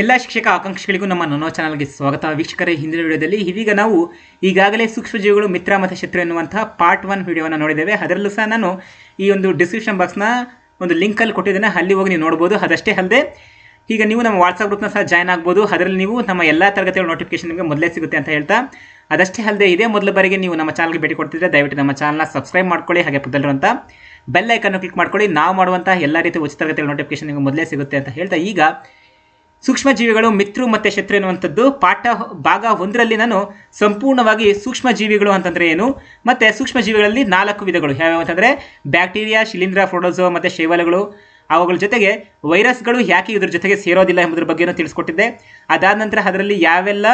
ಎಲ್ಲ ಶಿಕ್ಷಕ ಆಕಾಂಕ್ಷಿಗಳಿಗೂ ನಮ್ಮ ನನೋ ಚಾನಲ್ಗೆ ಸ್ವಾಗತ. ವೀಕ್ಷಕರೇ, ಹಿಂದಿನ ವಿಡಿಯೋದಲ್ಲಿ ಇದೀಗ ನಾವು ಈಗಾಗಲೇ ಸೂಕ್ಷ್ಮಜೀವಿಗಳು ಮಿತ್ರ ಮತ್ತು ಶತ್ರು ಎನ್ನುವಂತಹ ಪಾರ್ಟ್ ಒನ್ ವಿಡಿಯೋವನ್ನು ನೋಡಿದ್ದೇವೆ. ಅದರಲ್ಲೂ ಸಹ ನಾನು ಈ ಒಂದು ಡಿಸ್ಕ್ರಿಪ್ಷನ್ ಬಾಕ್ಸ್ನ ಒಂದು ಲಿಂಕಲ್ಲಿ ಕೊಟ್ಟಿದ್ದೇನೆ. ಅಲ್ಲಿ ಹೋಗಿ ನೀವು ನೋಡ್ಬೋದು. ಅದಷ್ಟೇ ಅಲ್ಲದೆ, ಈಗ ನೀವು ನಮ್ಮ ವಾಟ್ಸಪ್ ಗ್ರೂಪ್ನ ಸಹ ಜಾಯ್ನ್ ಆಗ್ಬೋದು. ಅದರಲ್ಲಿ ನೀವು ನಮ್ಮ ಎಲ್ಲ ತರಗತಿಗಳ ನೋಟಿಫಿಕೇಶನ್ ನಿಮಗೆ ಮೊದಲೇ ಸಿಗುತ್ತೆ ಅಂತ ಹೇಳ್ತಾ. ಅದಷ್ಟೇ ಅಲ್ಲದೆ ಇದೇ ಮೊದಲ ಬಾರಿಗೆ ನೀವು ನಮ್ಮ ಚಾನಲ್ಗೆ ಭೇಟಿ ಕೊಡ್ತಿದ್ರೆ ದಯವಿಟ್ಟು ನಮ್ಮ ಚಾನಲ್ನ ಸಬ್ಸ್ಕ್ರೈಬ್ ಮಾಡ್ಕೊಳ್ಳಿ. ಹಾಗೆ ಪಕ್ಕದಲ್ಲಿರುವಂಥ ಬೆಲ್ ಐಕನ್ನು ಕ್ಲಿಕ್ ಮಾಡ್ಕೊಳ್ಳಿ. ನಾವು ಮಾಡುವಂಥ ಎಲ್ಲ ರೀತಿಯ ಉಚಿತ ತರಗತಿಗಳ ನೋಟಿಫಿಕೇಶನ್ ನಿಮಗೆ ಮೊದಲೇ ಸಿಗುತ್ತೆ ಅಂತ ಹೇಳ್ತಾ. ಈಗ ಸೂಕ್ಷ್ಮ ಜೀವಿಗಳು ಮಿತ್ರು ಮತ್ತು ಶತ್ರು ಎನ್ನುವಂಥದ್ದು ಪಾಠ ಭಾಗ ಒಂದರಲ್ಲಿ ನಾನು ಸಂಪೂರ್ಣವಾಗಿ ಸೂಕ್ಷ್ಮ ಜೀವಿಗಳು ಅಂತಂದ್ರೆ ಏನು? ಮತ್ತೆ ಸೂಕ್ಷ್ಮ ಜೀವಿಗಳಲ್ಲಿ ನಾಲ್ಕು ವಿಧಗಳು. ಯಾವ್ಯಾವ ಅಂತಂದ್ರೆ ಬ್ಯಾಕ್ಟೀರಿಯಾ, ಶಿಲೀಂಧ್ರ ಫ್ರೋಡೋಸೋ ಮತ್ತು ಶೇವಲಗಳು. ಅವುಗಳ ಜೊತೆಗೆ ವೈರಸ್ಗಳು ಯಾಕೆ ಇದ್ರ ಜೊತೆಗೆ ಸೇರೋದಿಲ್ಲ ಎಂಬುದ್ರ ಬಗ್ಗೆನೂ ತಿಳಿಸ್ಕೊಟ್ಟಿದ್ದೆ. ಅದಾದ ನಂತರ ಅದರಲ್ಲಿ ಯಾವೆಲ್ಲ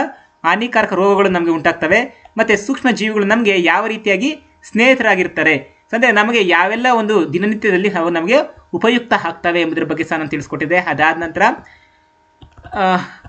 ಹಾನಿಕಾರಕ ರೋಗಗಳು ನಮಗೆ ಉಂಟಾಗ್ತವೆ ಮತ್ತು ಸೂಕ್ಷ್ಮ ಜೀವಿಗಳು ನಮಗೆ ಯಾವ ರೀತಿಯಾಗಿ ಸ್ನೇಹಿತರಾಗಿರ್ತಾರೆ. ಅಂದರೆ ನಮಗೆ ಯಾವೆಲ್ಲ ಒಂದು ದಿನನಿತ್ಯದಲ್ಲಿ ಅವು ನಮಗೆ ಉಪಯುಕ್ತ ಆಗ್ತವೆ ಎಂಬುದ್ರ ಬಗ್ಗೆ ಸಹ ನಾನು ತಿಳಿಸ್ಕೊಟ್ಟಿದ್ದೆ. ಅದಾದ ನಂತರ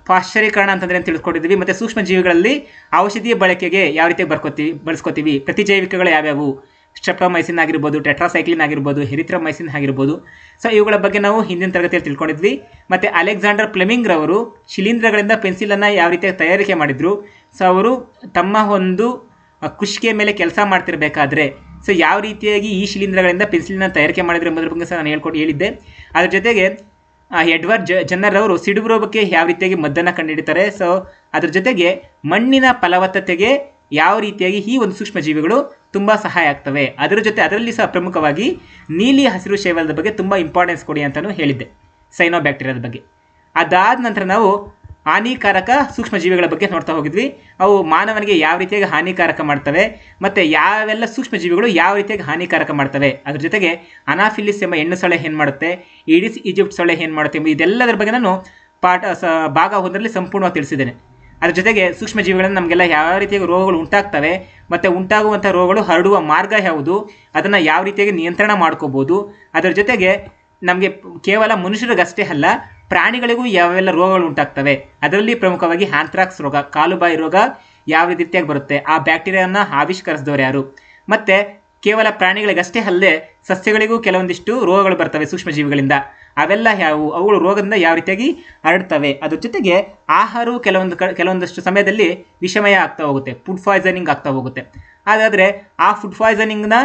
ಪಾಶ್ಚರೀಕರಣ ಅಂತಂದ್ರೆ ಅಂತ ತಿಳ್ಕೊಂಡಿದ್ವಿ ಮತ್ತು ಸೂಕ್ಷ್ಮ ಜೀವಿಗಳಲ್ಲಿ ಔಷಧಿಯ ಬಳಕೆಗೆ ಯಾವ ರೀತಿ ಬರ್ಕೋತೀವಿ ಬಳಸ್ಕೋತೀವಿ ಪ್ರತಿಜೈವಿಕಗಳು ಯಾವ್ಯಾವು? ಸ್ಟ್ರೆಪ್ಟೋಮೈಸಿನ್ ಆಗಿರ್ಬೋದು, ಟೆಟ್ರಾಸೈಕ್ಲಿನ್ ಆಗಿರ್ಬೋದು ಹೆರಿಥ್ರಮೈಸಿನ್ ಆಗಿರ್ಬೋದು. ಸೊ ಇವುಗಳ ಬಗ್ಗೆ ನಾವು ಹಿಂದಿನ ತರಗತಿಯಲ್ಲಿ ತಿಳ್ಕೊಂಡಿದ್ವಿ. ಮತ್ತು ಅಲೆಕ್ಸಾಂಡರ್ ಪ್ಲೆಮಿಂಗ್ ರವರು ಶಿಲೀಂಧ್ರಗಳಿಂದ ಪೆನ್ಸಿಲನ್ನು ಯಾವ ರೀತಿಯಾಗಿ ತಯಾರಿಕೆ ಮಾಡಿದ್ರು? ಸೊ ಅವರು ತಮ್ಮ ಒಂದು ಕೃಷಿಗೆ ಮೇಲೆ ಕೆಲಸ ಮಾಡ್ತಿರಬೇಕಾದ್ರೆ, ಸೊ, ಯಾವ ರೀತಿಯಾಗಿ ಈ ಶಿಲೀಂಧ್ರಗಳಿಂದ ಪೆನ್ಸಿಲನ್ನ ತಯಾರಿಕೆ ಮಾಡಿದ್ರು ಎಂಬುದ್ರ ಬಗ್ಗೆ ಸಹ ನಾನು ಹೇಳ್ಕೊಟ್ಟು ಹೇಳಿದ್ದೆ. ಅದ್ರ ಜೊತೆಗೆ ಎಡ್ವರ್ಡ್ ಜನರ್ ಅವರು ಸಿಡುಬು ಬಗ್ಗೆ ಯಾವ ರೀತಿಯಾಗಿ ಮದ್ದನ್ನು ಕಂಡುಹಿಡಿತಾರೆ ಸೊ ಅದ್ರ ಜೊತೆಗೆ ಮಣ್ಣಿನ ಫಲವತ್ತತೆಗೆ ಯಾವ ರೀತಿಯಾಗಿ ಈ ಒಂದು ಸೂಕ್ಷ್ಮ ಜೀವಿಗಳು ತುಂಬ ಸಹಾಯ ಆಗ್ತವೆ? ಅದರ ಜೊತೆ ಅದರಲ್ಲಿ ಸಹ ಪ್ರಮುಖವಾಗಿ ನೀಲಿ ಹಸಿರು ಶೇವಲದ ಬಗ್ಗೆ ತುಂಬ ಇಂಪಾರ್ಟೆನ್ಸ್ ಕೊಡಿ ಅಂತಲೂ ಹೇಳಿದ್ದೆ. ಸೈನೋ ಬ್ಯಾಕ್ಟೀರಿಯಾದ ಬಗ್ಗೆ. ಅದಾದ ನಂತರ ನಾವು ಹಾನಿಕಾರಕ ಸೂಕ್ಷ್ಮ ಜೀವಿಗಳ ಬಗ್ಗೆ ನೋಡ್ತಾ ಹೋಗಿದ್ವಿ. ಅವು ಮಾನವನಿಗೆ ಯಾವ ರೀತಿಯಾಗಿ ಹಾನಿಕಾರಕ ಮಾಡ್ತವೆ ಮತ್ತು ಯಾವೆಲ್ಲ ಸೂಕ್ಷ್ಮ ಜೀವಿಗಳು ಯಾವ ರೀತಿಯಾಗಿ ಹಾನಿಕಾರಕ ಮಾಡ್ತವೆ. ಅದ್ರ ಜೊತೆಗೆ ಅನಾಫಿಲಿಸ್ ಎಂಬ ಹೆಣ್ಣು ಸೊಳ್ಳೆ ಏನು ಮಾಡುತ್ತೆ, ಈಡಿಸ್, ಈಜಿಪ್ಟ್ ಸೊಳೆ ಏನು ಮಾಡುತ್ತೆ ಎಂಬ ಇದೆಲ್ಲದರ ಬಗ್ಗೆ ನಾನು ಪಾಠ ಸ, ಭಾಗ ಒಂದರಲ್ಲಿ ಸಂಪೂರ್ಣವಾಗಿ ತಿಳಿಸಿದ್ದೇನೆ. ಅದ್ರ ಜೊತೆಗೆ ಸೂಕ್ಷ್ಮ ಜೀವಿಗಳಿಂದ ನಮಗೆಲ್ಲ ಯಾವ ರೀತಿಯಾಗಿ ರೋಗಗಳು ಉಂಟಾಗ್ತವೆ ಮತ್ತು ಉಂಟಾಗುವಂಥ ರೋಗಗಳು ಹರಡುವ ಮಾರ್ಗ ಯಾವುದು, ಅದನ್ನು ಯಾವ ರೀತಿಯಾಗಿ ನಿಯಂತ್ರಣ ಮಾಡ್ಕೋಬೋದು, ಅದರ ಜೊತೆಗೆ ನಮಗೆ ಕೇವಲ ಮನುಷ್ಯರಿಗಷ್ಟೇ ಅಲ್ಲ ಪ್ರಾಣಿಗಳಿಗೂ ಯಾವೆಲ್ಲ ರೋಗಗಳು ಉಂಟಾಗ್ತವೆ, ಅದರಲ್ಲಿ ಪ್ರಮುಖವಾಗಿ ಹ್ಯಾಂಥ್ರಾಕ್ಸ್ ರೋಗ, ಕಾಲುಬಾಯಿ ರೋಗ ಯಾವ ರೀತಿಯಾಗಿ ಬರುತ್ತೆ. ಆ ಬ್ಯಾಕ್ಟೀರಿಯಾನ ಆವಿಷ್ಕರಿಸಿದವರು ಯಾರು? ಮತ್ತು ಕೇವಲ ಪ್ರಾಣಿಗಳಿಗಷ್ಟೇ ಅಲ್ಲದೆ ಸಸ್ಯಗಳಿಗೂ ಕೆಲವೊಂದಿಷ್ಟು ರೋಗಗಳು ಬರ್ತವೆ ಸೂಕ್ಷ್ಮ ಜೀವಿಗಳಿಂದ ಅವೆಲ್ಲ ಯಾವುವು? ಅವುಗಳು ರೋಗದಿಂದ ಯಾವ ರೀತಿಯಾಗಿ ಹರಡ್ತವೆ? ಅದರ ಜೊತೆಗೆ ಆಹಾರವು ಕೆಲವೊಂದು ಕೆಲವೊಂದಷ್ಟು ಸಮಯದಲ್ಲಿ ವಿಷಮಯ ಆಗ್ತಾ ಹೋಗುತ್ತೆ ಫುಡ್ ಪಾಯ್ಸನಿಂಗ್ ಆಗ್ತಾ ಹೋಗುತ್ತೆ. ಹಾಗಾದರೆ ಆ ಫುಡ್ ಪಾಯ್ಸನಿಂಗ್ನ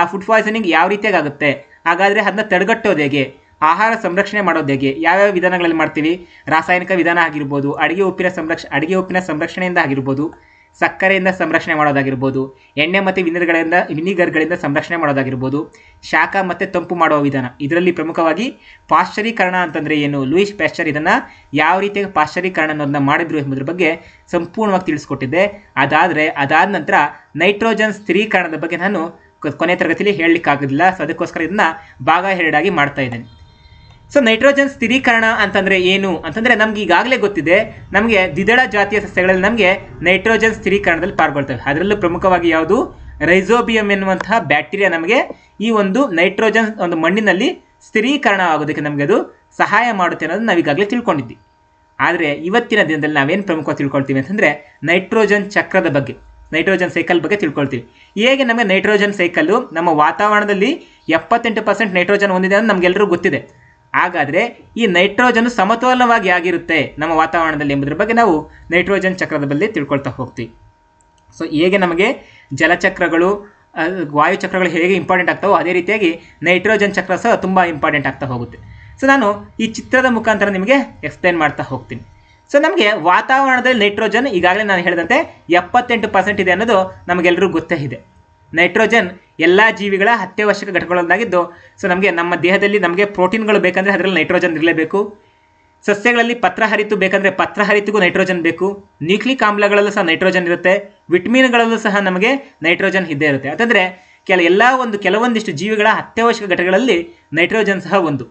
ಆ ಫುಡ್ ಪಾಯ್ಸನಿಂಗ್ ಯಾವ ರೀತಿಯಾಗಿ ಆಗುತ್ತೆ? ಹಾಗಾದರೆ ಅದನ್ನ ತಡೆಗಟ್ಟೋದು ಹೇಗೆ? ಆಹಾರ ಸಂರಕ್ಷಣೆ ಮಾಡೋದು ಹೇಗೆ? ಯಾವ್ಯಾವ ವಿಧಾನಗಳಲ್ಲಿ ಮಾಡ್ತೀವಿ ರಾಸಾಯನಿಕ ವಿಧಾನ ಆಗಿರ್ಬೋದು, ಅಡುಗೆ ಉಪ್ಪಿನ ಸಂರಕ್ಷ, ಅಡುಗೆ ಉಪ್ಪಿನ ಸಂರಕ್ಷಣೆಯಿಂದ ಆಗಿರ್ಬೋದು, ಸಕ್ಕರೆಯಿಂದ ಸಂರಕ್ಷಣೆ ಮಾಡೋದಾಗಿರ್ಬೋದು, ಎಣ್ಣೆ ಮತ್ತು ವಿನಿಗರ್ಗಳಿಂದ ವಿನಿಗರ್ಗಳಿಂದ ಸಂರಕ್ಷಣೆ ಮಾಡೋದಾಗಿರ್ಬೋದು, ಶಾಖ ಮತ್ತು ತಂಪು ಮಾಡುವ ವಿಧಾನ. ಇದರಲ್ಲಿ ಪ್ರಮುಖವಾಗಿ ಪಾಶ್ಚರೀಕರಣ ಅಂತಂದರೆ ಏನು? ಲೂಯಿಸ್ ಪ್ಯಾಶ್ಚರ್ ಇದನ್ನು ಯಾವ ರೀತಿಯ ಪಾಶ್ಚರೀಕರಣ ಅನ್ನೋದನ್ನ ಮಾಡಿದ್ರು ಎಂಬುದ್ರ ಬಗ್ಗೆ ಸಂಪೂರ್ಣವಾಗಿ ತಿಳಿಸ್ಕೊಟ್ಟಿದ್ದೆ. ಅದಾದರೆ, ಅದಾದ ನಂತರ ನೈಟ್ರೋಜನ್ ಸ್ಥಿರೀಕರಣದ ಬಗ್ಗೆ ನಾನು ಕೊನೆ ತರಗತಿಯಲ್ಲಿ ಹೇಳಲಿಕ್ಕಾಗೋದಿಲ್ಲ. ಸೊ, ಅದಕ್ಕೋಸ್ಕರ ಇದನ್ನು ಭಾಗ ಎರಡಾಗಿ ಮಾಡ್ತಾ ಇದ್ದೇನೆ. ಸೊ ನೈಟ್ರೋಜನ್ ಸ್ಥಿರೀಕರಣ ಅಂತಂದ್ರೆ ಏನು? ಅಂತಂದ್ರೆ ನಮ್ಗೆ ಈಗಾಗಲೇ ಗೊತ್ತಿದೆ, ನಮಗೆ ದ್ವಿದಳ ಜಾತಿಯ ಸಸ್ಯಗಳಲ್ಲಿ ನಮಗೆ ನೈಟ್ರೋಜನ್ ಸ್ಥಿರೀಕರಣದಲ್ಲಿ ಪಾಲ್ಗೊಳ್ತವೆ. ಅದರಲ್ಲೂ ಪ್ರಮುಖವಾಗಿ ಯಾವುದು? ರೈಸೋಬಿಯಂ ಎನ್ನುವಂತಹ ಬ್ಯಾಕ್ಟೀರಿಯಾ ನಮಗೆ ಈ ಒಂದು ನೈಟ್ರೋಜನ್ ಒಂದು ಮಣ್ಣಿನಲ್ಲಿ ಸ್ಥಿರೀಕರಣ ಆಗೋದಕ್ಕೆ ನಮಗೆ ಅದು ಸಹಾಯ ಮಾಡುತ್ತೆ ಅನ್ನೋದು ನಾವೀಗಾಗಲೇ ತಿಳ್ಕೊಂಡಿದ್ವಿ. ಆದರೆ ಇವತ್ತಿನ ದಿನದಲ್ಲಿ ನಾವೇನು ಪ್ರಮುಖವಾಗಿ ತಿಳ್ಕೊಳ್ತೀವಿ ಅಂತಂದರೆ ನೈಟ್ರೋಜನ್ ಚಕ್ರದ ಬಗ್ಗೆ ನೈಟ್ರೋಜನ್ ಸೈಕಲ್ ಬಗ್ಗೆ ತಿಳ್ಕೊಳ್ತೀವಿ. ಹೇಗೆ ನಮಗೆ ನೈಟ್ರೋಜನ್ ಸೈಕಲ್ಲು ನಮ್ಮ ವಾತಾವರಣದಲ್ಲಿ ಎಪ್ಪತ್ತೆಂಟು ಪರ್ಸೆಂಟ್ ನೈಟ್ರೋಜನ್ ಹೊಂದಿದೆ ಅಂತ ನಮಗೆಲ್ಲರೂ ಗೊತ್ತಿದೆ. ಹಾಗಾದರೆ ಈ ನೈಟ್ರೋಜನ್ ಸಮತೋಲನವಾಗಿ ಆಗಿರುತ್ತೆ ನಮ್ಮ ವಾತಾವರಣದಲ್ಲಿ ಎಂಬುದರ ಬಗ್ಗೆ ನಾವು ನೈಟ್ರೋಜನ್ ಚಕ್ರದ ಬಗ್ಗೆ ತಿಳ್ಕೊಳ್ತಾ ಹೋಗ್ತೀವಿ. ಸೊ ಹೇಗೆ ನಮಗೆ ಜಲಚಕ್ರಗಳು ವಾಯುಚಕ್ರಗಳು ವಾಯು ಚಕ್ರಗಳು ಹೇಗೆ ಇಂಪಾರ್ಟೆಂಟ್ ಆಗ್ತಾವೋ ಅದೇ ರೀತಿಯಾಗಿ ನೈಟ್ರೋಜನ್ ಚಕ್ರ ಸಹ ತುಂಬ ಇಂಪಾರ್ಟೆಂಟ್ ಆಗ್ತಾ ಹೋಗುತ್ತೆ. ಸೊ ನಾನು ಈ ಚಿತ್ರದ ಮುಖಾಂತರ ನಿಮಗೆ ಎಕ್ಸ್ಪ್ಲೈನ್ ಮಾಡ್ತಾ ಹೋಗ್ತೀನಿ. ಸೊ ನಮಗೆ ವಾತಾವರಣದಲ್ಲಿ ನೈಟ್ರೋಜನ್ ಈಗಾಗಲೇ ನಾನು ಹೇಳಿದಂತೆ ಎಪ್ಪತ್ತೆಂಟು ಪರ್ಸೆಂಟ್ ಇದೆ ಅನ್ನೋದು ನಮಗೆಲ್ಲರಿಗೂ ಗೊತ್ತೇ ಇದೆ. ನೈಟ್ರೋಜನ್ ಎಲ್ಲ ಜೀವಿಗಳ ಅತ್ಯವಶ್ಯಕ ಘಟಕಗಳಾಗಿದ್ದು ಸೊ ನಮಗೆ ನಮ್ಮ ದೇಹದಲ್ಲಿ ನಮಗೆ ಪ್ರೋಟೀನ್ಗಳು ಬೇಕಂದರೆ ಅದರಲ್ಲಿ ನೈಟ್ರೋಜನ್ ಇರಲೇಬೇಕು. ಸಸ್ಯಗಳಲ್ಲಿ ಪತ್ರ ಹರಿತು ಬೇಕಂದರೆ ಪತ್ರ ಹರಿತಿಗೂ ನೈಟ್ರೋಜನ್ ಬೇಕು. ನ್ಯೂಕ್ಲಿಕ್ ಆಮ್ಲಗಳಲ್ಲೂ ಸಹ ನೈಟ್ರೋಜನ್ ಇರುತ್ತೆ. ವಿಟಮಿನ್ಗಳಲ್ಲೂ ಸಹ ನಮಗೆ ನೈಟ್ರೋಜನ್ ಇದ್ದೇ ಇರುತ್ತೆ. ಅಂತಂದರೆ ಕೆಲ ಎಲ್ಲ ಒಂದು ಕೆಲವೊಂದಿಷ್ಟು ಜೀವಿಗಳ ಅತ್ಯವಶ್ಯಕ ಘಟಕಗಳಲ್ಲಿ ನೈಟ್ರೋಜನ್ ಸಹ ಒಂದು.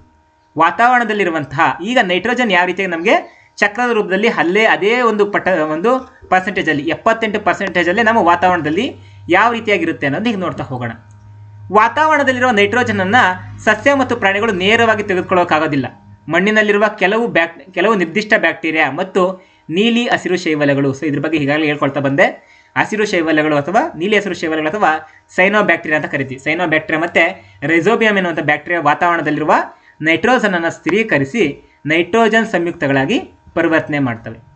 ವಾತಾವರಣದಲ್ಲಿರುವಂತಹ ಈಗ ನೈಟ್ರೋಜನ್ ಯಾವ ರೀತಿಯಾಗಿ ನಮಗೆ ಚಕ್ರದ ರೂಪದಲ್ಲಿ ಅಲ್ಲೇ ಅದೇ ಒಂದು ಪಟ್ಟ ಒಂದು ಪರ್ಸೆಂಟೇಜಲ್ಲಿ ಎಪ್ಪತ್ತೆಂಟು ಪರ್ಸೆಂಟೇಜಲ್ಲೇ ನಮ್ಮ ವಾತಾವರಣದಲ್ಲಿ ಯಾವ ರೀತಿಯಾಗಿರುತ್ತೆ ಅನ್ನೋದು ಈಗ ನೋಡ್ತಾ ಹೋಗೋಣ. ವಾತಾವರಣದಲ್ಲಿರುವ ನೈಟ್ರೋಜನನ್ನು ಸಸ್ಯ ಮತ್ತು ಪ್ರಾಣಿಗಳು ನೇರವಾಗಿ ತೆಗೆದುಕೊಳ್ಳೋಕ್ಕಾಗೋದಿಲ್ಲ. ಮಣ್ಣಿನಲ್ಲಿರುವ ಕೆಲವು ಬ್ಯಾಕ್, ಕೆಲವು ನಿರ್ದಿಷ್ಟ ಬ್ಯಾಕ್ಟೀರಿಯಾ ಮತ್ತು ನೀಲಿ ಹಸಿರು ಶೈವಲಗಳು. ಸೊ ಇದ್ರ ಬಗ್ಗೆ ಈಗಾಗಲೇ ಹೇಳ್ಕೊಳ್ತಾ ಬಂದೆ. ಹಸಿರು ಶೈವಲಗಳು ಅಥವಾ ನೀಲಿ ಹಸಿರು ಶೈವಲಗಳು ಅಥವಾ ಸೈನೋ ಬ್ಯಾಕ್ಟೀರಿಯಾ ಅಂತ ಕರಿತೀವಿ. ಸೈನೋ ಬ್ಯಾಕ್ಟೀರಿಯಾ ಮತ್ತೆ ರೈಸೋಬಿಯಂ ಎನ್ನುವಂಥ ಬ್ಯಾಕ್ಟೀರಿಯಾ ವಾತಾವರಣದಲ್ಲಿರುವ ನೈಟ್ರೋಜನ್ ಅನ್ನು ಸ್ಥಿರೀಕರಿಸಿ ನೈಟ್ರೋಜನ್ ಸಂಯುಕ್ತಗಳಾಗಿ ಪರಿವರ್ತನೆ ಮಾಡ್ತವೆ.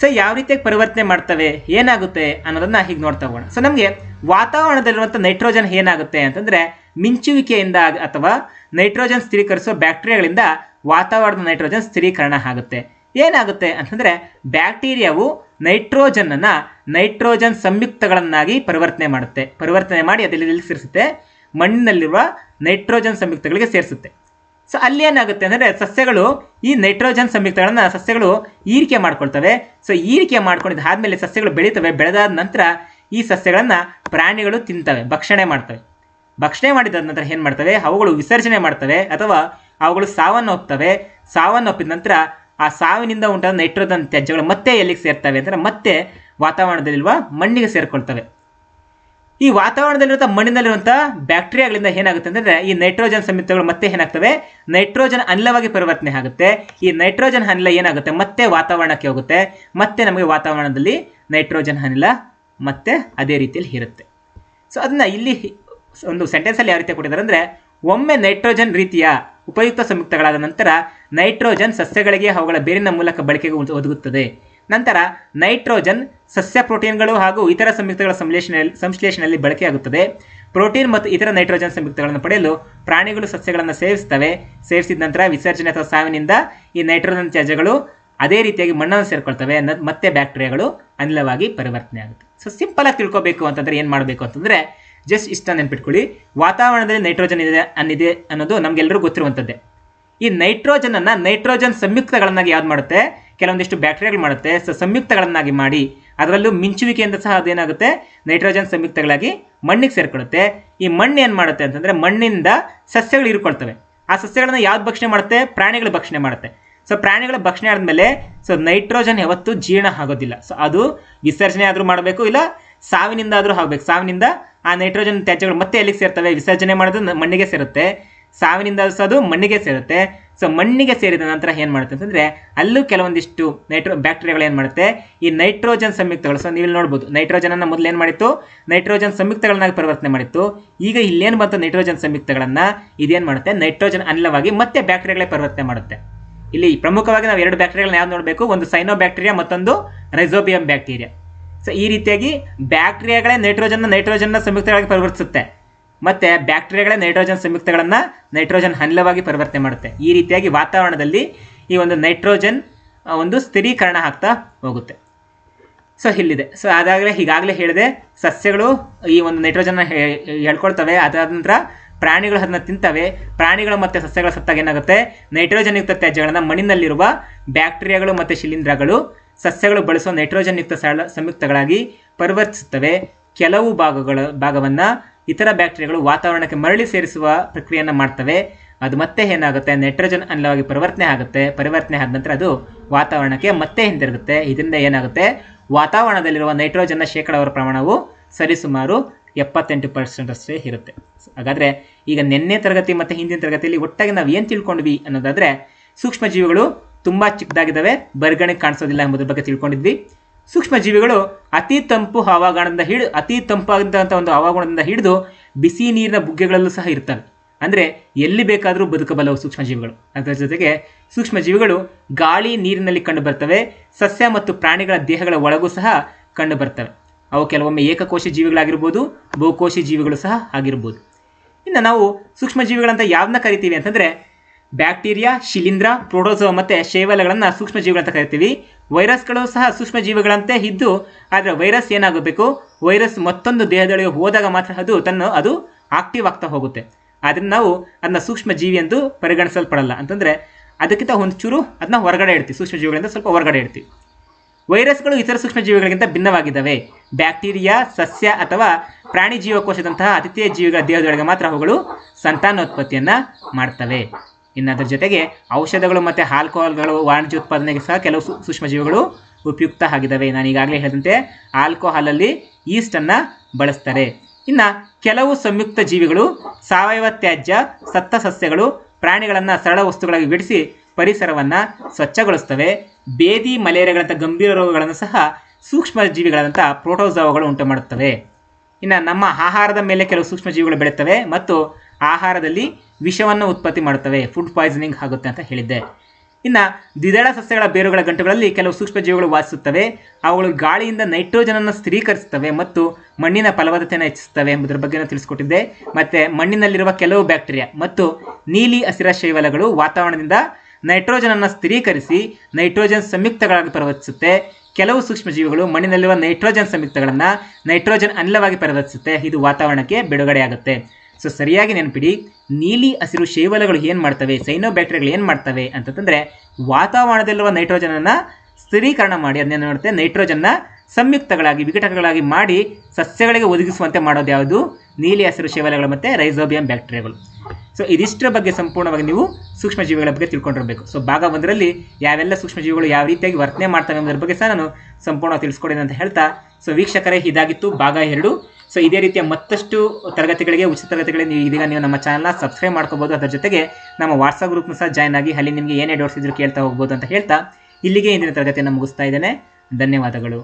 ಸೊ ಯಾವ ರೀತಿಯಾಗಿ ಪರಿವರ್ತನೆ ಮಾಡ್ತವೆ? ಏನಾಗುತ್ತೆ ಅನ್ನೋದನ್ನ ಹೀಗೆ ನೋಡ್ತಾ ಹೋಗೋಣ. ಸೊ ನಮಗೆ ವಾತಾವರಣದಲ್ಲಿರುವಂಥ ನೈಟ್ರೋಜನ್ ಏನಾಗುತ್ತೆ ಅಂತಂದ್ರೆ ಮಿಂಚುವಿಕೆಯಿಂದ ಅಥವಾ ನೈಟ್ರೋಜನ್ ಸ್ಥಿರೀಕರಿಸುವ ಬ್ಯಾಕ್ಟೀರಿಯಾಗಳಿಂದ ವಾತಾವರಣದ ನೈಟ್ರೋಜನ್ ಸ್ಥಿರೀಕರಣ ಆಗುತ್ತೆ. ಏನಾಗುತ್ತೆ ಅಂತಂದ್ರೆ ಬ್ಯಾಕ್ಟೀರಿಯಾವು ನೈಟ್ರೋಜನ್ ಅನ್ನ ನೈಟ್ರೋಜನ್ ಸಂಯುಕ್ತಗಳನ್ನಾಗಿ ಪರಿವರ್ತನೆ ಮಾಡುತ್ತೆ. ಪರಿವರ್ತನೆ ಮಾಡಿ ಅದರಲ್ಲಿ ನಿಲ್ಲಿಸಿರಿಸುತ್ತೆ ಮಣ್ಣಿನಲ್ಲಿರುವ ನೈಟ್ರೋಜನ್ ಸಂಯುಕ್ತಗಳಿಗೆ ಸೇರಿಸುತ್ತೆ. ಸೊ ಅಲ್ಲಿ ಏನಾಗುತ್ತೆ ಅಂದರೆ ಸಸ್ಯಗಳು ಈ ನೈಟ್ರೋಜನ್ ಸಂಯುಕ್ತಗಳನ್ನು ಸಸ್ಯಗಳು ಈರಿಕೆ ಮಾಡ್ಕೊಳ್ತವೆ. ಸೊ ಈರಿಕೆ ಮಾಡ್ಕೊಂಡಿದ್ದು ಆದ್ಮೇಲೆ ಸಸ್ಯಗಳು ಬೆಳೀತವೆ. ಬೆಳೆದಾದ ನಂತರ ಈ ಸಸ್ಯಗಳನ್ನು ಪ್ರಾಣಿಗಳು ತಿಂತವೆ, ಭಕ್ಷಣೆ ಮಾಡ್ತವೆ. ಭಕ್ಷಣೆ ಮಾಡಿದ ನಂತರ ಏನು ಮಾಡ್ತವೆ? ಅವುಗಳು ವಿಸರ್ಜನೆ ಮಾಡ್ತವೆ ಅಥವಾ ಅವುಗಳು ಸಾವನ್ನೊಪ್ತವೆ ಸಾವನ್ನೊಪ್ಪಿದ ನಂತರ ಆ ಸಾವಿನಿಂದ ಉಂಟಾದ ನೈಟ್ರೋಜನ್ ತ್ಯಾಜ್ಯಗಳು ಮತ್ತೆ ಎಲ್ಲಿಗೆ ಸೇರ್ತವೆ ಅಂದರೆ ಮತ್ತೆ ವಾತಾವರಣದಲ್ಲಿರುವ ಮಣ್ಣಿಗೆ ಸೇರ್ಕೊಳ್ತವೆ. ಈ ವಾತಾವರಣದಲ್ಲಿರುವಂಥ ಮಣ್ಣಿನಲ್ಲಿರುವಂಥ ಬ್ಯಾಕ್ಟೀರಿಯಾಗಳಿಂದ ಏನಾಗುತ್ತೆ ಅಂದರೆ ಈ ನೈಟ್ರೋಜನ್ ಸಂಯುಕ್ತಗಳು ಮತ್ತೆ ಏನಾಗ್ತವೆ? ನೈಟ್ರೋಜನ್ ಅನಿಲವಾಗಿ ಪರಿವರ್ತನೆ ಆಗುತ್ತೆ. ಈ ನೈಟ್ರೋಜನ್ ಅನಿಲ ಏನಾಗುತ್ತೆ? ಮತ್ತೆ ವಾತಾವರಣಕ್ಕೆ ಹೋಗುತ್ತೆ. ಮತ್ತೆ ನಮಗೆ ವಾತಾವರಣದಲ್ಲಿ ನೈಟ್ರೋಜನ್ ಅನಿಲ ಮತ್ತೆ ಅದೇ ರೀತಿಯಲ್ಲಿ ಇರುತ್ತೆ. ಸೊ ಅದನ್ನ ಇಲ್ಲಿ ಒಂದು ಸೆಂಟೆನ್ಸಲ್ಲಿ ಯಾವ ರೀತಿ ಕೊಟ್ಟಿದ್ದಾರೆ ಅಂದರೆ, ಒಮ್ಮೆ ನೈಟ್ರೋಜನ್ ರೀತಿಯ ಉಪಯುಕ್ತ ಸಂಯುಕ್ತಗಳಾದ ನಂತರ ನೈಟ್ರೋಜನ್ ಸಸ್ಯಗಳಿಗೆ ಅವುಗಳ ಬೇರಿನ ಮೂಲಕ ಬಳಕೆಗೆ ಒದ- ಒದಗುತ್ತದೆ. ನಂತರ ನೈಟ್ರೋಜನ್, ಸಸ್ಯ ಪ್ರೋಟೀನ್ಗಳು ಹಾಗೂ ಇತರ ಸಂಯುಕ್ತಗಳ ಸಂಶ್ಲೇಷಣೆಯಲ್ಲಿ ಸಂಶ್ಲೇಷಣೆಯಲ್ಲಿ ಬಳಕೆಯಾಗುತ್ತದೆ. ಪ್ರೋಟೀನ್ ಮತ್ತು ಇತರ ನೈಟ್ರೋಜನ್ ಸಂಯುಕ್ತಗಳನ್ನು ಪಡೆಯಲು ಪ್ರಾಣಿಗಳು ಸಸ್ಯಗಳನ್ನು ಸೇವಿಸ್ತವೆ ಸೇವಿಸಿದ ನಂತರ ವಿಸರ್ಜನೆ ಅಥವಾ ಸಾವಿನಿಂದ ಈ ನೈಟ್ರೋಜನ್ ತ್ಯಾಜ್ಯಗಳು ಅದೇ ರೀತಿಯಾಗಿ ಮಣ್ಣನ್ನು ಸೇರ್ಕೊಳ್ತವೆ ಮತ್ತೆ ಬ್ಯಾಕ್ಟೀರಿಯಾಗಳು ಅನಿಲವಾಗಿ ಪರಿವರ್ತನೆ ಆಗುತ್ತೆ. ಸೊ ಸಿಂಪಲ್ ಆಗಿ ತಿಳ್ಕೊಬೇಕು ಅಂತಂದ್ರೆ ಏನು ಮಾಡಬೇಕು ಅಂತಂದ್ರೆ ಜಸ್ಟ್ ಇಷ್ಟ ನೆನ್ಪಿಟ್ಕೊಳ್ಳಿ. ವಾತಾವರಣದಲ್ಲಿ ನೈಟ್ರೋಜನ್ ಇದೆ ಅನ್ನಿದೆ ಅನ್ನೋದು ನಮ್ಗೆಲ್ಲರಿಗೂ ಗೊತ್ತಿರುವಂಥದ್ದೇ. ಈ ನೈಟ್ರೋಜನನ್ನು ನೈಟ್ರೋಜನ್ ಸಂಯುಕ್ತಗಳನ್ನಾಗಿ ಯಾವ್ದು ಮಾಡುತ್ತೆ? ಕೆಲವೊಂದಿಷ್ಟು ಬ್ಯಾಕ್ಟೀರಿಯಾಗಳು ಮಾಡುತ್ತೆ. ಸೊ ಸಂಯುಕ್ತಗಳನ್ನಾಗಿ ಮಾಡಿ ಅದರಲ್ಲೂ ಮಿಂಚುವಿಕೆಯಿಂದ ಸಹ ಅದೇನಾಗುತ್ತೆ? ನೈಟ್ರೋಜನ್ ಸಂಯುಕ್ತಗಳಾಗಿ ಮಣ್ಣಿಗೆ ಸೇರ್ಕೊಳ್ಳುತ್ತೆ ಈ ಮಣ್ಣು ಏನು ಮಾಡುತ್ತೆ ಅಂತಂದರೆ ಮಣ್ಣಿಂದ ಸಸ್ಯಗಳು ಇರ್ಕೊಳ್ತವೆ ಆ ಸಸ್ಯಗಳನ್ನು ಯಾವ್ದು ಭಕ್ಷಣೆ ಮಾಡುತ್ತೆ? ಪ್ರಾಣಿಗಳು ಭಕ್ಷಣೆ ಮಾಡುತ್ತೆ. ಸೊ ಪ್ರಾಣಿಗಳ ಭಕ್ಷಣೆ ಆದಮೇಲೆ ಸೊ ನೈಟ್ರೋಜನ್ ಯಾವತ್ತೂ ಜೀರ್ಣ ಆಗೋದಿಲ್ಲ. ಸೊ ಅದು ವಿಸರ್ಜನೆ ಆದರೂ ಮಾಡಬೇಕು ಇಲ್ಲ ಸಾವಿನಿಂದ ಆದರೂ ಆಗಬೇಕು. ಸಾವಿನಿಂದ ಆ ನೈಟ್ರೋಜನ್ ತ್ಯಾಜ್ಯಗಳು ಮತ್ತೆ ಎಲ್ಲಿಗೆ ಸೇರ್ತವೆ? ವಿಸರ್ಜನೆ ಮಾಡೋದು ಮಣ್ಣಿಗೆ ಸೇರುತ್ತೆ. ಸಾವಿನಿಂದ ಅದು ಮಣ್ಣಿಗೆ ಸೇರುತ್ತೆ. ಸೊ ಮಣ್ಣಿಗೆ ಸೇರಿದ ನಂತರ ಏನು ಮಾಡುತ್ತೆ ಅಂತಂದರೆ, ಅಲ್ಲೂ ಕೆಲವೊಂದಿಷ್ಟು ನೈಟ್ರೋ ಬ್ಯಾಕ್ಟೀರಿಯಾಗಳು ಏನು ಮಾಡುತ್ತೆ? ಈ ನೈಟ್ರೋಜನ್ ಸಂಯುಕ್ತಗಳು. ಸೊ ನೀವು ನೋಡ್ಬೋದು ನೈಟ್ರೋಜನನ್ನು ಮೊದಲು ಏನು ಮಾಡಿತ್ತು? ನೈಟ್ರೋಜನ್ ಸಂಯುಕ್ತಗಳನ್ನಾಗಿ ಪರಿವರ್ತನೆ ಮಾಡಿತ್ತು. ಈಗ ಇಲ್ಲೇನು ಬಂತು ನೈಟ್ರೋಜನ್ ಸಂಯುಕ್ತಗಳನ್ನು? ಇದೇನು ಮಾಡುತ್ತೆ? ನೈಟ್ರೋಜನ್ ಅನಿಲವಾಗಿ ಮತ್ತೆ ಬ್ಯಾಕ್ಟೀರಿಯಾಗಳೇ ಪರಿವರ್ತನೆ ಮಾಡುತ್ತೆ. ಇಲ್ಲಿ ಪ್ರಮುಖವಾಗಿ ನಾವು ಎರಡು ಬ್ಯಾಕ್ಟೀರಿಯಾಗಳನ್ನ ಯಾವ್ದು ನೋಡಬೇಕು? ಒಂದು ಸೈನೋ ಬ್ಯಾಕ್ಟೀರಿಯಾ ಮತ್ತೊಂದು ರೈಸೋಬಿಯಂ ಬ್ಯಾಕ್ಟೀರಿಯಾ ಸೊ ಈ ರೀತಿಯಾಗಿ ಬ್ಯಾಕ್ಟೀರಿಯಾಗಳೇ ನೈಟ್ರೋಜನ್ನ ನೈಟ್ರೋಜನ್ನ ಸಂಯುಕ್ತಗಳಾಗಿ ಪರಿವರ್ತಿಸುತ್ತೆ. ಮತ್ತೆ ಬ್ಯಾಕ್ಟೀರಿಯಾಗಳೇ ನೈಟ್ರೋಜನ್ ಸಂಯುಕ್ತಗಳನ್ನು ನೈಟ್ರೋಜನ್ ಅನಿಲವಾಗಿ ಪರಿವರ್ತನೆ ಮಾಡುತ್ತೆ. ಈ ರೀತಿಯಾಗಿ ವಾತಾವರಣದಲ್ಲಿ ಈ ಒಂದು ನೈಟ್ರೋಜನ್ ಒಂದು ಸ್ಥಿರೀಕರಣ ಆಗ್ತಾ ಹೋಗುತ್ತೆ. ಸೊ, ಇಲ್ಲಿದೆ. ಸೊ, ಅದಾಗಲೇ ಈಗಾಗಲೇ ಹೇಳಿದೆ, ಸಸ್ಯಗಳು ಈ ಒಂದು ನೈಟ್ರೋಜನ್ನ ಹೇಳ್ಕೊಳ್ತವೆ. ಅದಾದ ನಂತರ ಪ್ರಾಣಿಗಳು ಅದನ್ನ ತಿಂತವೆ. ಪ್ರಾಣಿಗಳು ಮತ್ತು ಸಸ್ಯಗಳ ಸತ್ತಾಗ ಏನಾಗುತ್ತೆ? ನೈಟ್ರೋಜನ್ ಯುಕ್ತ ತ್ಯಾಜ್ಯಗಳನ್ನು ಮಣ್ಣಿನಲ್ಲಿರುವ ಬ್ಯಾಕ್ಟೀರಿಯಾಗಳು ಮತ್ತು ಶಿಲೀಂಧ್ರಗಳು ಸಸ್ಯಗಳು ಬಳಸುವ ನೈಟ್ರೋಜನ್ ಯುಕ್ತ ಸಂಯುಕ್ತಗಳಾಗಿ ಪರಿವರ್ತಿಸುತ್ತವೆ. ಕೆಲವು ಭಾಗಗಳ ಭಾಗವನ್ನು ಇತರ ಬ್ಯಾಕ್ಟೀರಿಯಾಗಳು ವಾತಾವರಣಕ್ಕೆ ಮರಳಿ ಸೇರಿಸುವ ಪ್ರಕ್ರಿಯೆಯನ್ನು ಮಾಡ್ತವೆ. ಅದು ಮತ್ತೆ ಏನಾಗುತ್ತೆ? ನೈಟ್ರೋಜನ್ ಅನಿಲವಾಗಿ ಪರಿವರ್ತನೆ ಆಗುತ್ತೆ. ಪರಿವರ್ತನೆ ಆದ ನಂತರ ಅದು ವಾತಾವರಣಕ್ಕೆ ಮತ್ತೆ ಹಿಂದಿರುಗುತ್ತೆ. ಇದರಿಂದ ಏನಾಗುತ್ತೆ? ವಾತಾವರಣದಲ್ಲಿರುವ ನೈಟ್ರೋಜನ್ನ ಶೇಕಡಾವಾರು ಪ್ರಮಾಣವು ಸರಿಸುಮಾರು ಎಪ್ಪತ್ತೆಂಟು ಪರ್ಸೆಂಟ್ ಅಷ್ಟೇ ಇರುತ್ತೆ. ಹಾಗಾದರೆ ಈಗ ನಿನ್ನೆ ತರಗತಿ ಮತ್ತು ಹಿಂದಿನ ತರಗತಿಯಲ್ಲಿ ಒಟ್ಟಾಗಿ ನಾವು ಏನು ತಿಳ್ಕೊಂಡ್ವಿ ಅನ್ನೋದಾದರೆ ಸೂಕ್ಷ್ಮ ಜೀವಿಗಳು ತುಂಬ ಚಿಕ್ಕದಾಗಿದ್ದಾವೆ. ಬರ್ಗಣಿಗೆ ಕಾಣಿಸೋದಿಲ್ಲ ಎಂಬುದ್ರ ಬಗ್ಗೆ ತಿಳ್ಕೊಂಡಿದ್ವಿ. ಸೂಕ್ಷ್ಮ ಜೀವಿಗಳು ಅತಿ ತಂಪು ಹವಾಗುಣದಿಂದ ಹಿಡಿದು, ಅತಿ ತಂಪಾದಂಥ ಒಂದು ಹವಾಗುಣದಿಂದ ಹಿಡಿದು ಬಿಸಿ ನೀರಿನ ಬುಗ್ಗೆಗಳಲ್ಲೂ ಸಹ ಇರ್ತವೆ. ಅಂದರೆ ಎಲ್ಲಿ ಬೇಕಾದರೂ ಬದುಕಬಲ್ಲವು ಸೂಕ್ಷ್ಮ ಜೀವಿಗಳು ಅದರ ಜೊತೆಗೆ ಸೂಕ್ಷ್ಮ ಜೀವಿಗಳು ಗಾಳಿ ನೀರಿನಲ್ಲಿ ಕಂಡು ಬರ್ತವೆ, ಸಸ್ಯ ಮತ್ತು ಪ್ರಾಣಿಗಳ ದೇಹಗಳ ಒಳಗೂ ಸಹ ಕಂಡು ಬರ್ತವೆ. ಅವು ಕೆಲವೊಮ್ಮೆ ಏಕಕೋಶ ಜೀವಿಗಳಾಗಿರ್ಬೋದು, ಬಹುಕೋಶ ಜೀವಿಗಳು ಸಹ ಆಗಿರ್ಬೋದು. ಇನ್ನು ನಾವು ಸೂಕ್ಷ್ಮ ಜೀವಿಗಳಂತ ಯಾವನ್ನ ಕರಿತೀವಿ ಅಂತಂದರೆ ಬ್ಯಾಕ್ಟೀರಿಯಾ, ಶಿಲೀಂಧ್ರ ಪ್ರೋಟೋಸೋ ಮತ್ತು ಶೇವಲಗಳನ್ನು ಸೂಕ್ಷ್ಮ ಜೀವಿಗಳಂತ ಕರಿತೀವಿ. ವೈರಸ್ಗಳು ಸಹ ಸೂಕ್ಷ್ಮ ಜೀವಿಗಳಂತೆ ಇದ್ದು, ಆದರೆ ವೈರಸ್ ಏನಾಗಬೇಕು? ವೈರಸ್ ಮತ್ತೊಂದು ದೇಹದೊಳಗೆ ಹೋದಾಗ ಮಾತ್ರ ಅದು ತನ್ನ, ಅದು ಆಕ್ಟಿವ್ ಆಗ್ತಾ ಹೋಗುತ್ತೆ. ಆದ್ದರಿಂದ ನಾವು ಅದನ್ನ ಸೂಕ್ಷ್ಮ ಜೀವಿ ಎಂದು ಪರಿಗಣಿಸಲ್ಪಡಲ್ಲ. ಅಂತಂದರೆ ಅದಕ್ಕಿಂತ ಒಂದು ಚೂರು ಅದನ್ನ ಹೊರಗಡೆ ಇಡ್ತೀವಿ ಸೂಕ್ಷ್ಮ ಜೀವಿಗಳಿಂದ ಸ್ವಲ್ಪ ಹೊರಗಡೆ ಇಡ್ತೀವಿ. ವೈರಸ್ಗಳು ಇತರ ಸೂಕ್ಷ್ಮ ಜೀವಿಗಳಿಗಿಂತ ಭಿನ್ನವಾಗಿದ್ದಾವೆ. ಬ್ಯಾಕ್ಟೀರಿಯಾ, ಸಸ್ಯ ಅಥವಾ ಪ್ರಾಣಿ ಜೀವಕೋಶದಂತಹ ಅತಿಥೇಯ ಜೀವಿಗಳ ದೇಹದೊಳಗೆ ಮಾತ್ರ ಅವುಗಳು ಸಂತಾನೋತ್ಪತ್ತಿಯನ್ನು ಮಾಡ್ತವೆ. ಇನ್ನು ಅದರ ಜೊತೆಗೆ ಔಷಧಗಳು ಮತ್ತು ಆಲ್ಕೋಹಾಲ್ಗಳು ವಾಣಿಜ್ಯ ಉತ್ಪಾದನೆಗೆ ಸಹ ಕೆಲವು ಸೂಕ್ಷ್ಮಜೀವಿಗಳು ಸೂಕ್ಷ್ಮ ಜೀವಿಗಳು ಉಪಯುಕ್ತ ಆಗಿದ್ದಾವೆ ನಾನು ಈಗಾಗಲೇ ಹೇಳಿದಂತೆ ಆಲ್ಕೋಹಾಲಲ್ಲಿ ಈಸ್ಟನ್ನು ಬಳಸ್ತಾರೆ. ಇನ್ನು ಕೆಲವು ಸಂಯುಕ್ತ ಜೀವಿಗಳು ಸಾವಯವ ತ್ಯಾಜ್ಯ, ಸತ್ತ ಸಸ್ಯಗಳು, ಪ್ರಾಣಿಗಳನ್ನು ಸರಳ ವಸ್ತುಗಳಾಗಿ ಬಿಡಿಸಿ ಪರಿಸರವನ್ನು ಸ್ವಚ್ಛಗೊಳಿಸ್ತವೆ. ಬೇದಿ, ಮಲೇರಿಯಾಗಳಂಥ ಗಂಭೀರ ರೋಗಗಳನ್ನು ಸಹ ಸೂಕ್ಷ್ಮ ಜೀವಿಗಳಾದಂಥ ಪ್ರೋಟೋಜಾವಗಳು ಉಂಟು ಮಾಡುತ್ತವೆ. ಇನ್ನು ನಮ್ಮ ಆಹಾರದ ಮೇಲೆ ಕೆಲವು ಸೂಕ್ಷ್ಮ ಜೀವಿಗಳು ಬೆಳೆಯುತ್ತವೆ ಮತ್ತು ಆಹಾರದಲ್ಲಿ ವಿಷವನ್ನು ಉತ್ಪತ್ತಿ ಮಾಡುತ್ತವೆ. ಫುಡ್ ಪಾಯ್ಸನಿಂಗ್ ಆಗುತ್ತೆ ಅಂತ ಹೇಳಿದ್ದೆ. ಇನ್ನು ದ್ವಿದಳ ಸಸ್ಯಗಳ ಬೇರುಗಳ ಗಂಟುಗಳಲ್ಲಿ ಕೆಲವು ಸೂಕ್ಷ್ಮಜೀವಿಗಳು ವಾಸಿಸುತ್ತವೆ. ಅವುಗಳು ಗಾಳಿಯಿಂದ ನೈಟ್ರೋಜನನ್ನು ಸ್ಥಿರೀಕರಿಸುತ್ತವೆ ಮತ್ತು ಮಣ್ಣಿನ ಫಲವತ್ತತೆಯನ್ನು ಹೆಚ್ಚಿಸುತ್ತವೆ ಎಂಬುದರ ಬಗ್ಗೆ ತಿಳಿಸ್ಕೊಟ್ಟಿದ್ದೆ. ಮತ್ತು ಮಣ್ಣಿನಲ್ಲಿರುವ ಕೆಲವು ಬ್ಯಾಕ್ಟೀರಿಯಾ ಮತ್ತು ನೀಲಿ ಹಸಿರ ಶೈವಲಗಳು ವಾತಾವರಣದಿಂದ ನೈಟ್ರೋಜನನ್ನು ಸ್ಥಿರೀಕರಿಸಿ ನೈಟ್ರೋಜನ್ ಸಂಯುಕ್ತಗಳಾಗಿ ಪರಿವರ್ತಿಸುತ್ತೆ. ಕೆಲವು ಸೂಕ್ಷ್ಮಜೀವಿಗಳು ಮಣ್ಣಿನಲ್ಲಿರುವ ನೈಟ್ರೋಜನ್ ಸಂಯುಕ್ತಗಳನ್ನು ನೈಟ್ರೋಜನ್ ಅನಿಲವಾಗಿ ಪರಿವರ್ತಿಸುತ್ತೆ. ಇದು ವಾತಾವರಣಕ್ಕೆ ಬಿಡುಗಡೆಯಾಗುತ್ತೆ. ಸೊ ಸರಿಯಾಗಿ ನೆನಪಿಡಿ, ನೀಲಿ ಹಸಿರು ಶೇವಲಗಳು ಏನು ಮಾಡ್ತವೆ? ಸೈನೋ ಬ್ಯಾಕ್ಟೀರಿಯಾಗಳು ಏನು ಮಾಡ್ತವೆ? ಅಂತಂದರೆ ವಾತಾವರಣದಲ್ಲಿರುವ ನೈಟ್ರೋಜನನ್ನು ಸ್ಥಿರೀಕರಣ ಮಾಡಿ ಅದನ್ನೇನು ಮಾಡುತ್ತೆ? ನೈಟ್ರೋಜನ್ನ ಸಂಯುಕ್ತಗಳಾಗಿ, ವಿಘಟಕಗಳಾಗಿ ಮಾಡಿ, ಸಸ್ಯಗಳಿಗೆ ಒದಗಿಸುವಂತೆ ಮಾಡೋದು ಯಾವುದು? ನೀಲಿ ಹಸಿರು ಶೇವಲಗಳು ಮತ್ತು ರೈಸೋಬಿಯಂ ಬ್ಯಾಕ್ಟೀರಿಯಾಗಳು ಸೊ ಇದಿಷ್ಟರ ಬಗ್ಗೆ ಸಂಪೂರ್ಣವಾಗಿ ನೀವು ಸೂಕ್ಷ್ಮಜೀವಿಗಳ ಬಗ್ಗೆ ತಿಳ್ಕೊಂಡಿರಬೇಕು. ಸೊ ಭಾಗ ಒಂದರಲ್ಲಿ ಯಾವೆಲ್ಲ ಸೂಕ್ಷ್ಮಜೀವಿಗಳು ಯಾವ ರೀತಿಯಾಗಿ ವರ್ತನೆ ಮಾಡ್ತವೆ ಎಂಬುದರ ಬಗ್ಗೆ ಸಹ ನಾನು ಸಂಪೂರ್ಣವಾಗಿ ತಿಳಿಸ್ಕೊಡೇನೆ ಅಂತ ಹೇಳ್ತಾ. ಸೊ ವೀಕ್ಷಕರೇ, ಇದಾಗಿತ್ತು ಭಾಗ ಎರಡು. ಸೊ ಇದೇ ರೀತಿಯ ಮತ್ತಷ್ಟು ತರಗತಿಗಳಿಗೆ, ಉಚಿತ ತರಗತಿಗಳಿಗೆ ನೀವು ಇದೀಗ ನೀವು ನಮ್ಮ ಚಾನಲ್ನ ಸಬ್ಸ್ಕ್ರೈಬ್ ಮಾಡ್ಕೋಬಹುದು ಅದರ ಜೊತೆಗೆ ನಮ್ಮ ವಾಟ್ಸಪ್ ಗ್ರೂಪ್ನ ಸಹ ಜಾಯ್ನ್ ಆಗಿ ಅಲ್ಲಿ ನಿಮಗೆ ಏನೇ ಡೌಟ್ಸ್ ಇದ್ರು ಕೇಳ್ತಾ ಹೋಗ್ಬೋದು ಅಂತ ಹೇಳ್ತಾ ಇಲ್ಲಿಗೆ ಇಂದಿನ ತರಗತಿಯನ್ನು ಮುಗಿಸ್ತಾ ಇದ್ದೇನೆ. ಧನ್ಯವಾದಗಳು.